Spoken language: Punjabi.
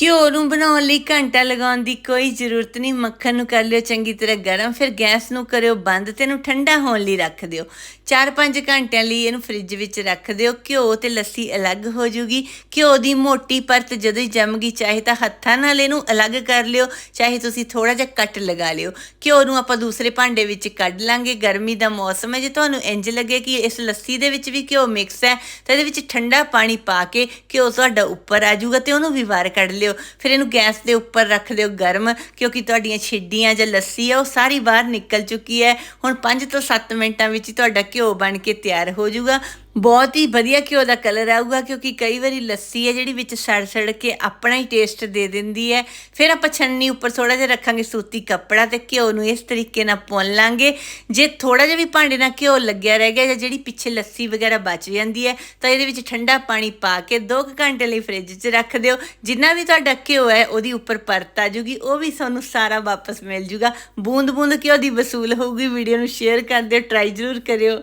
ਘਿਓ ਨੂੰ ਬਣਾਉਣ ਲਈ ਘੰਟਾ ਲਗਾਉਣ ਦੀ ਕੋਈ ਜ਼ਰੂਰਤ ਨਹੀਂ। ਮੱਖਣ ਨੂੰ ਕਰ ਲਿਓ ਚੰਗੀ ਤਰ੍ਹਾਂ ਗਰਮ, ਫਿਰ ਗੈਸ ਨੂੰ ਕਰਿਓ ਬੰਦ ਤੇ ਇਹਨੂੰ ਠੰਡਾ ਹੋਣ ਲਈ ਰੱਖ ਦਿਓ। 4-5 ਘੰਟਿਆਂ ਲਈ ਇਹਨੂੰ ਫ੍ਰਿਜ ਵਿੱਚ ਰੱਖ ਦਿਓ। ਘਿਓ ਤੇ ਲੱਸੀ ਅਲੱਗ ਹੋ ਜੂਗੀ। ਘਿਓ ਦੀ ਮੋਟੀ ਪਰਤ ਜਦੋਂ ਹੀ ਜੰਮ ਗਈ ਚਾਹੇ ਤਾਂ ਹੱਥਾਂ ਨਾਲ ਇਹਨੂੰ ਅਲੱਗ ਕਰ ਲਿਓ, ਚਾਹੇ ਤੁਸੀਂ ਥੋੜਾ ਜਿਹਾ ਕੱਟ ਲਗਾ ਲਿਓ। ਘਿਓ ਨੂੰ ਆਪਾਂ ਦੂਸਰੇ ਭਾਂਡੇ ਵਿੱਚ ਕੱਢ ਲਾਂਗੇ। ਗਰਮੀ ਦਾ ਮੌਸਮ ਹੈ ਜੇ ਤੁਹਾਨੂੰ ਇੰਜ ਲੱਗੇ ਕਿ ਇਸ ਲੱਸੀ ਦੇ ਵਿੱਚ ਵੀ ਘਿਓ ਮਿਕਸ ਹੈ, ਤਾਂ ਇਹਦੇ ਵਿੱਚ ਠੰਡਾ ਪਾਣੀ ਪਾ ਕੇ ਘਿਓ ਤੁਹਾਡਾ ਉੱਪਰ ਆ ਜਾਊਗਾ ਤੇ ਉਹਨੂੰ ਵੀ ਬਾਹਰ ਕੱਢ ਲਿਓ। ਫਿਰ ਇਹਨੂੰ ਗੈਸ ਦੇ ਉੱਪਰ ਰੱਖ ਦਿਓ ਗਰਮ, ਕਿਉਂਕਿ ਤੁਹਾਡੀਆਂ ਛਿੱਡੀਆਂ ਜਾਂ ਲੱਸੀ ਆ, ਉਹ ਸਾਰੀ ਬਾਹਰ ਨਿਕਲ ਚੁੱਕੀ ਹੈ। ਹੁਣ 5 ਤੋਂ 7 ਮਿੰਟਾਂ ਵਿੱਚ ਤੁਹਾਡਾ ਘਿਓ ਬਣ ਕੇ ਤਿਆਰ ਹੋ ਜਾਊਗਾ। ਬਹੁਤ ਹੀ ਵਧੀਆ ਘਿਓ ਦਾ ਕਲਰ ਆਊਗਾ ਕਿਉਂਕਿ ਕਈ ਵਾਰੀ ਲੱਸੀ ਹੈ ਜਿਹੜੀ ਵਿੱਚ ਸੜ ਸੜ ਕੇ ਆਪਣਾ ਹੀ ਟੇਸਟ ਦੇ ਦਿੰਦੀ ਹੈ। ਫਿਰ ਆਪਾਂ ਛੰਨੀ ਉੱਪਰ ਥੋੜਾ ਜਿਹਾ ਰੱਖਾਂਗੇ ਸੂਤੀ ਕੱਪੜਾ ਤੇ ਘਿਓ ਨੂੰ ਇਸ ਤਰੀਕੇ ਨਾਲ ਪੁੰਨ ਲਾਂਗੇ। ਜੇ ਥੋੜਾ ਜਿਹਾ ਵੀ ਭਾਂਡੇ ਨਾਲ ਘਿਓ ਲੱਗਿਆ ਰਹਿ ਗਿਆ ਜਾਂ ਜਿਹੜੀ ਪਿੱਛੇ ਲੱਸੀ ਵਗੈਰਾ ਬਚ ਜਾਂਦੀ ਹੈ, ਤਾਂ ਇਹਦੇ ਵਿੱਚ ਠੰਡਾ ਪਾਣੀ ਪਾ ਕੇ 2 ਘੰਟੇ ਲਈ ਫ੍ਰਿਜ 'ਚ ਰੱਖ ਦਿਓ। ਜਿੰਨਾ ਵੀ ਤੁਹਾਡਾ ਘਿਓ ਹੈ, ਉਹਦੀ ਉੱਪਰ ਪਰਤ ਆ ਜੂਗੀ, ਉਹ ਵੀ ਤੁਹਾਨੂੰ ਸਾਰਾ ਵਾਪਸ ਮਿਲ ਜੂਗਾ। ਬੂੰਦ ਬੂੰਦ ਘਿਓ ਦੀ ਵਸੂਲ ਹੋਊਗੀ, ਵੀਡੀਓ ਨੂੰ ਸ਼ੇਅਰ ਕਰ ਦਿਓ ਟਰਾਈ ਜ਼ਰੂਰ ਕਰਿਓ।